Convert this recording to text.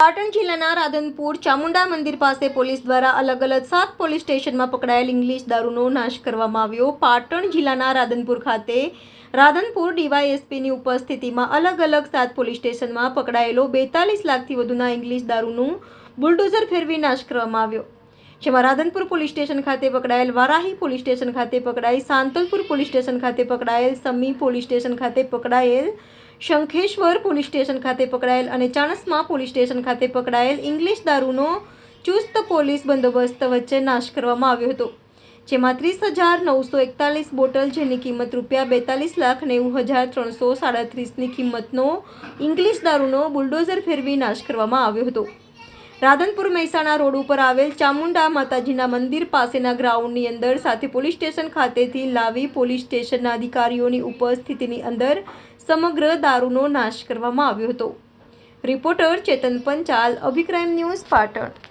પાટણ જિલ્લાના રાધનપુર ચામુંડા મંદિર પાસે પોલીસ દ્વારા અલગ અલગ સાત પોલીસ સ્ટેશનમાં પકડાયેલ ઇંગ્લિશ દારૂનો નાશ કરવામાં આવ્યો. પાટણ જિલ્લાના રાધનપુર ખાતે રાધનપુર ડીવાયએસપીની ઉપસ્થિતિમાં અલગ અલગ સાત પોલીસ સ્ટેશનમાં પકડાયેલો બેતાલીસ લાખથી વધુના ઇંગ્લિશ દારૂનું બુલડોઝર ફેરવી નાશ કરવામાં આવ્યો. જેમાં રાધનપુર પોલીસ સ્ટેશન ખાતે પકડાયેલ વારાહી પોલીસ સ્ટેશન ખાતે પકડાયેલ સાંતલપુર પોલીસ સ્ટેશન ખાતે પકડાયેલ સમી પોલીસ સ્ટેશન ખાતે પકડાયેલ શંખેશ્વર પોલીસ સ્ટેશન ખાતે પકડાયેલ અને ચાણસમા પોલીસ સ્ટેશન ખાતે પકડાયેલ ઇંગ્લિશ દારૂનો ચુસ્ત પોલીસ બંદોબસ્ત વચ્ચે નાશ કરવામાં આવ્યો હતો, જેમાં ત્રીસ હજાર નવસો એકતાલીસ બોટલ જેની કિંમત રૂપિયા બેતાલીસ લાખ નેવું હજાર ત્રણસો સાડત્રીસની કિંમતનો ઇંગ્લિશ દારૂનો બુલડોઝર ફેરવી નાશ કરવામાં આવ્યો હતો. રાધનપુર મહેસાણા રોડ ઉપર આવેલ ચામુંડા માતાજીના મંદિર પાસેના ગ્રાઉન્ડની અંદર સાથે પોલીસ સ્ટેશન ખાતેથી લાવી પોલીસ સ્ટેશનના અધિકારીઓની ઉપસ્થિતિની અંદર સમગ્ર દારૂનો નાશ કરવામાં આવ્યો હતો. રિપોર્ટર ચેતન પંચાલ, અભિક્રાઇમ ન્યૂઝ પાટણ.